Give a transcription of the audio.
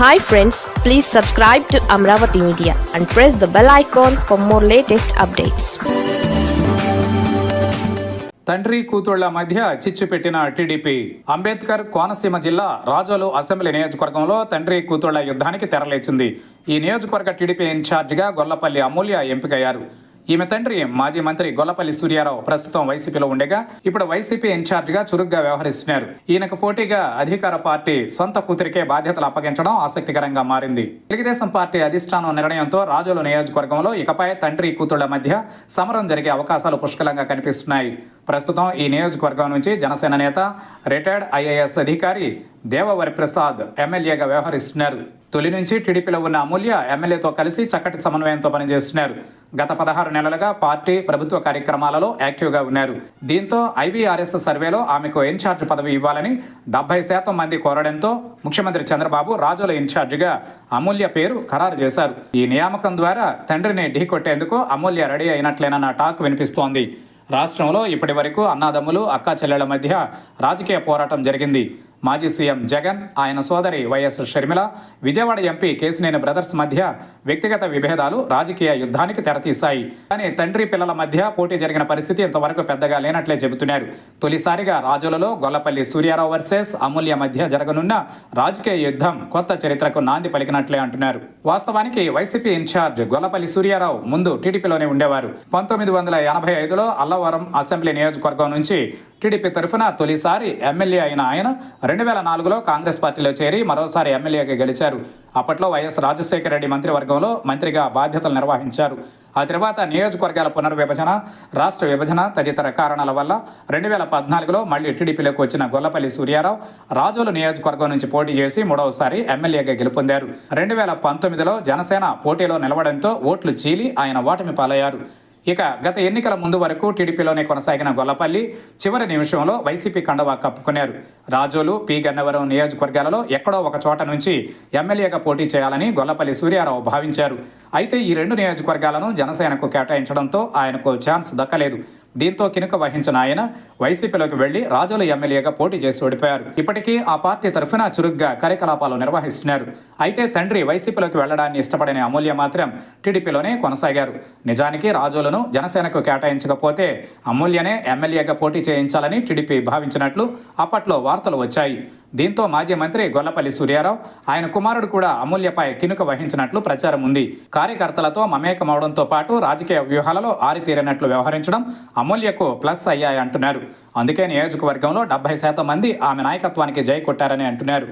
Hi friends please subscribe to Amaravati media and press the bell icon for more latest updates తండ్రి కూతుళ్ళ మధ్య చిచ్చు పెట్టిన TDP Ambedkar Konaseema జిల్లా రాజోలు అసెంబ్లీ నియోజకవర్గంలో తండ్రి కూతుళ్ళ యుద్ధానికి తెరలేచింది. ఈ నియోజకవర్గ టీడీపీ ఇన్ఛార్జిగా గొల్లపల్లి అమూల్య ఎంపికయ్యారు. ఈమె తండ్రి మాజీ మంత్రి గొల్లపల్లి సూర్యారావు ప్రస్తుతం వైసీపీలో ఉండగా ఇప్పుడు వైసీపీ ఇన్ఛార్జిగా చురుగ్గా వ్యవహరిస్తున్నారు. ఈయనకు పోటీగా అధికార పార్టీ సొంత కూతురికే బాధ్యతలు అప్పగించడం ఆసక్తికరంగా మారింది. తెలుగుదేశం పార్టీ అధిష్టానం నిర్ణయంతో రాజోలు నియోజకవర్గంలో ఇకపై తండ్రి కూతుళ్ళ మధ్య సమరం జరిగే అవకాశాలు పుష్కలంగా కనిపిస్తున్నాయి. ప్రస్తుతం ఈ నియోజకవర్గం నుంచి జనసేన నేత రిటైర్డ్ ఐఏఎస్ అధికారి దేవవరి ప్రసాద్ ఎమ్మెల్యేగా వ్యవహరిస్తున్నారు. తొలి నుంచి టీడీపీలో ఉన్న అమూల్య ఎమ్మెల్యేతో కలిసి చక్కటి సమన్వయంతో పనిచేస్తున్నారు. గత పదహారు నెలలుగా పార్టీ ప్రభుత్వ కార్యక్రమాలలో యాక్టివ్గా ఉన్నారు. దీంతో ఐవీఆర్ఎస్ సర్వేలో ఆమెకు ఇన్ఛార్జ్ పదవి ఇవ్వాలని డెబ్బై శాతం మంది కోరడంతో ముఖ్యమంత్రి చంద్రబాబు రాజుల ఇన్ఛార్జిగా అమూల్య పేరు ఖరారు చేశారు. ఈ నియామకం ద్వారా తండ్రిని ఢీకొట్టేందుకు అమూల్య రెడీ అయినట్లేనన్న టాక్ వినిపిస్తోంది. రాష్ట్రంలో ఇప్పటి వరకు అన్నాదమ్ములు అక్కా చెల్లెళ్ళ మధ్య రాజకీయ పోరాటం జరిగింది. మాజీ సీఎం జగన్ ఆయన సోదరి YS Sharmila Vijayawada MP Kesineni brothers మధ్య వ్యక్తిగత విభేదాలు రాజకీయ యుద్ధానికి తెరతీశాయి. కానీ తండ్రి పిల్లల మధ్య పోటీ జరిగిన పరిస్థితి ఇంతవరకు పెద్దగా లేనట్లే చెబుతున్నారు. తొలిసారిగా రాజులలో గొల్లపల్లి సూర్యారావు వర్సెస్ అమూల్య మధ్య జరగనున్న రాజకీయ యుద్ధం కొత్త చరిత్రకు నాంది పలికినట్లే అంటున్నారు. వాస్తవానికి వైసీపీ ఇన్ఛార్జ్ గొల్లపల్లి సూర్యారావు ముందు టీడీపీలోనే ఉండేవారు. పంతొమ్మిది వందల ఎనభై ఐదులో అల్లవరం అసెంబ్లీ నియోజకవర్గం నుంచి టీడీపీ తరఫున తొలిసారి ఎమ్మెల్యే అయిన ఆయన రెండు వేల నాలుగులో కాంగ్రెస్ పార్టీలో చేరి మరోసారి ఎమ్మెల్యేగా గెలిచారు. అప్పట్లో వైఎస్ రాజశేఖర రెడ్డి మంత్రివర్గంలో మంత్రిగా బాధ్యతలు నిర్వహించారు. ఆ తర్వాత నియోజకవర్గాల పునర్విభజన రాష్ట్ర విభజన తదితర కారణాల వల్ల రెండు వేల పద్నాలుగులో మళ్ళీ టీడీపీలోకి వచ్చిన గొల్లపల్లి సూర్యారావు రాజోలు నియోజకవర్గం నుంచి పోటీ చేసి మూడవసారి ఎమ్మెల్యేగా గెలుపొందారు. రెండు వేల పంతొమ్మిదిలో జనసేన పోటీలో నిలవడంతో ఓట్లు చీలి ఆయన ఓటమి పాలయ్యారు. ఇక గత ఎన్నికల ముందు వరకు టీడీపీలోనే కొనసాగిన గొల్లపల్లి చివరి నిమిషంలో వైసీపీ కండవా కప్పుకున్నారు. రాజోలు పి. గన్నవరం నియోజకవర్గాలలో ఎక్కడో ఒక చోట నుంచి ఎమ్మెల్యేగా పోటీ చేయాలని గొల్లపల్లి సూర్యారావు భావించారు. అయితే ఈ రెండు నియోజకవర్గాలను జనసేనకు కేటాయించడంతో ఆయనకు ఛాన్స్ దక్కలేదు. దీంతో కినుక వహించిన ఆయన వైసీపీలోకి వెళ్ళి రాజోలు ఎమ్మెల్యేగా పోటీ చేసి ఓడిపోయారు. ఇప్పటికీ ఆ పార్టీ తరఫున చురుగ్గా కార్యకలాపాలు నిర్వహిస్తున్నారు. అయితే తండ్రి వైసీపీలోకి వెళ్ళడాన్ని ఇష్టపడని అమూల్య మాత్రం టీడీపీలోనే కొనసాగారు. నిజానికి రాజోలను జనసేనకు కేటాయించకపోతే అమూల్యనే ఎమ్మెల్యేగా పోటీ చేయించాలని టీడీపీ భావించినట్లు అప్పట్లో వార్తలు వచ్చాయి. దీంతో మాజీ మంత్రి గొల్లపల్లి సూర్యారావు ఆయన కుమారుడు కూడా అమూల్యపై కినుక వహించినట్లు ప్రచారం ఉంది. కార్యకర్తలతో మమేకమవడంతో పాటు రాజకీయ వ్యూహాలలో ఆరితీరినట్లు వ్యవహరించడం అమూల్యకు ప్లస్ అయ్యాయంటున్నారు అందుకే నియోజకవర్గంలో డెబ్బై శాతం మంది ఆమె నాయకత్వానికి జై కొట్టారని అంటున్నారు.